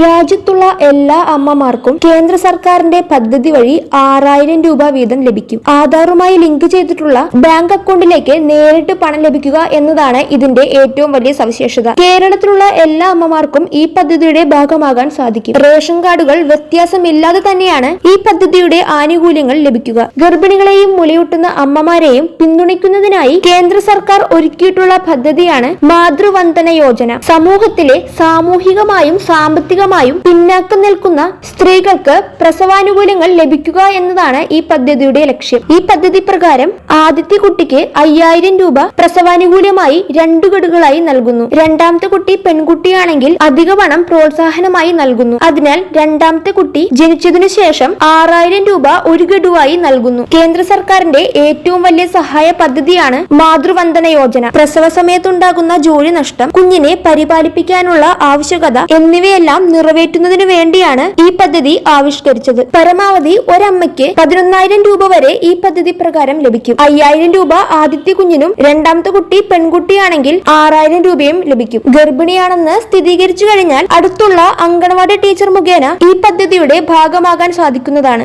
രാജ്യത്തുള്ള എല്ലാ അമ്മമാർക്കും കേന്ദ്ര സർക്കാരിന്റെ പദ്ധതി വഴി ആറായിരം രൂപ വീതം ലഭിക്കും. ആധാറുമായി ലിങ്ക് ചെയ്തിട്ടുള്ള ബാങ്ക് അക്കൗണ്ടിലേക്ക് നേരിട്ട് പണം ലഭിക്കുക എന്നതാണ് ഇതിന്റെ ഏറ്റവും വലിയ സവിശേഷത. കേരളത്തിലുള്ള എല്ലാ അമ്മമാർക്കും ഈ പദ്ധതിയുടെ ഭാഗമാകാൻ സാധിക്കും. റേഷൻ കാർഡുകൾ വ്യത്യാസമില്ലാതെ തന്നെയാണ് ഈ പദ്ധതിയുടെ ആനുകൂല്യങ്ങൾ ലഭിക്കുക. ഗർഭിണികളെയും മുലയൂട്ടുന്ന അമ്മമാരെയും പിന്തുണയ്ക്കുന്നതിനായി കേന്ദ്ര സർക്കാർ ഒരുക്കിയിട്ടുള്ള പദ്ധതിയാണ് മാതൃവന്ദന യോജന. സമൂഹത്തിലെ സാമൂഹികമായും സാമ്പത്തികമായും പിന്നാക്കം നിൽക്കുന്ന സ്ത്രീകൾക്ക് പ്രസവാനുകൂല്യങ്ങൾ ലഭിക്കുക എന്നതാണ് ഈ പദ്ധതിയുടെ ലക്ഷ്യം. ഈ പദ്ധതി പ്രകാരം ആദ്യത്തെ കുട്ടിക്ക് അയ്യായിരം രൂപ പ്രസവാനുകൂല്യമായി രണ്ടു ഗഡുകളായി നൽകുന്നു. രണ്ടാമത്തെ കുട്ടി പെൺകുട്ടിയാണെങ്കിൽ അധിക പണം പ്രോത്സാഹനമായി നൽകുന്നു. അതിനാൽ രണ്ടാമത്തെ കുട്ടി ജനിച്ചതിനു ശേഷം ആറായിരം രൂപ ഒരു ഗഡുവായി നൽകുന്നു. കേന്ദ്ര സർക്കാരിന്റെ ഏറ്റവും വലിയ സഹായ പദ്ധതിയാണ് മാതൃവന്ദന യോജന. പ്രസവ സമയത്തുണ്ടാകുന്ന ജോലി നഷ്ടം കുഞ്ഞിനെ പരിപാലിപ്പിക്കാനുള്ള ആവശ്യകത എന്നിവയെല്ലാം നിറവേറ്റുന്നതിനു വേണ്ടിയാണ് ഈ പദ്ധതി ആവിഷ്കരിച്ചത്. പരമാവധി ഒരമ്മയ്ക്ക് പതിനൊന്നായിരം രൂപ വരെ ഈ പദ്ധതി പ്രകാരം ലഭിക്കും. അയ്യായിരം രൂപ ആദ്യത്തെ കുഞ്ഞിനും രണ്ടാമത്തെ കുട്ടി പെൺകുട്ടിയാണെങ്കിൽ ആറായിരം രൂപയും ലഭിക്കും. ഗർഭിണിയാണെന്ന് സ്ഥിരീകരിച്ചു കഴിഞ്ഞാൽ അടുത്തുള്ള അങ്കണവാടി ടീച്ചർ മുഖേന ഈ പദ്ധതിയുടെ ഭാഗമാകാൻ സാധിക്കുന്നതാണ്.